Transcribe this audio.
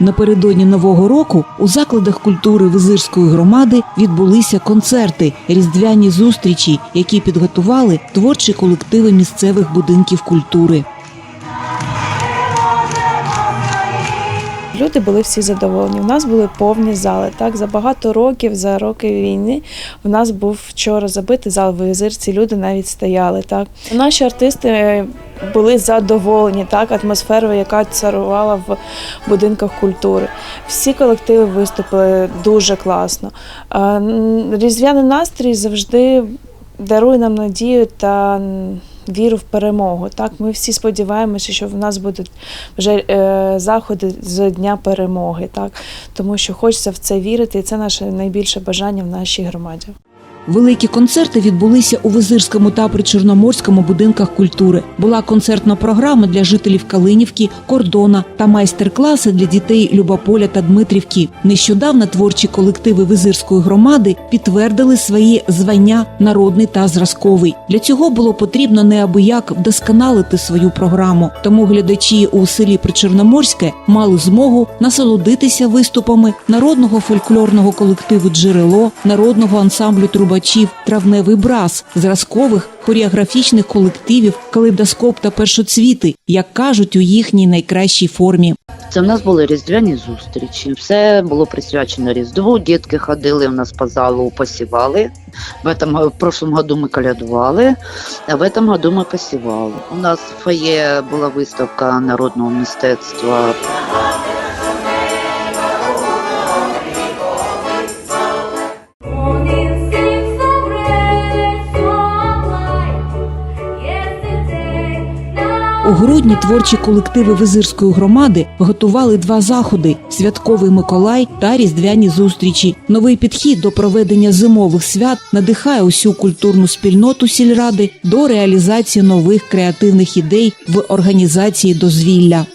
Напередодні нового року у закладах культури Визирської громади відбулися концерти, різдвяні зустрічі, які підготували творчі колективи місцевих будинків культури. Люди були всі задоволені. У нас були повні зали. Так за багато років, за роки війни, у нас був вчора забитий зал в Озерці. Люди навіть стояли. Так наші артисти були задоволені так атмосферою, яка царувала в будинках культури. Всі колективи виступили дуже класно. Різдвяний настрій завжди дарує нам надію та віру в перемогу. Так, ми всі сподіваємося, що в нас будуть вже е, заходи з дня перемоги, так тому що хочеться в це вірити, і це наше найбільше бажання в нашій громаді. Великі концерти відбулися у Визирському та Причорноморському будинках культури. Була концертна програма для жителів Калинівки, Кордона та майстер-класи для дітей Любополя та Дмитрівки. Нещодавно творчі колективи Визирської громади підтвердили свої звання народний та зразковий. Для цього було потрібно неабияк вдосконалити свою програму. Тому глядачі у селі Причорноморське мали змогу насолодитися виступами народного фольклорного колективу Джерело, народного ансамблю трубачів Травневий брас, зразкових хореографічних колективів Калейдоскоп та першоцвіти, як кажуть у їхній найкращій формі. Це в нас були різдвяні зустрічі. Все було присвячено Різдву. Дітки ходили у нас по залу, посівали. В этом в прошлом году ми колядували, а в этом году ми посівали. У нас в фоє була виставка народного мистецтва. У грудні творчі колективи Визирської громади готували два заходи: святковий Миколай та різдвяні зустрічі. Новий підхід до проведення зимових свят надихає усю культурну спільноту сільради до реалізації нових креативних ідей в організації дозвілля.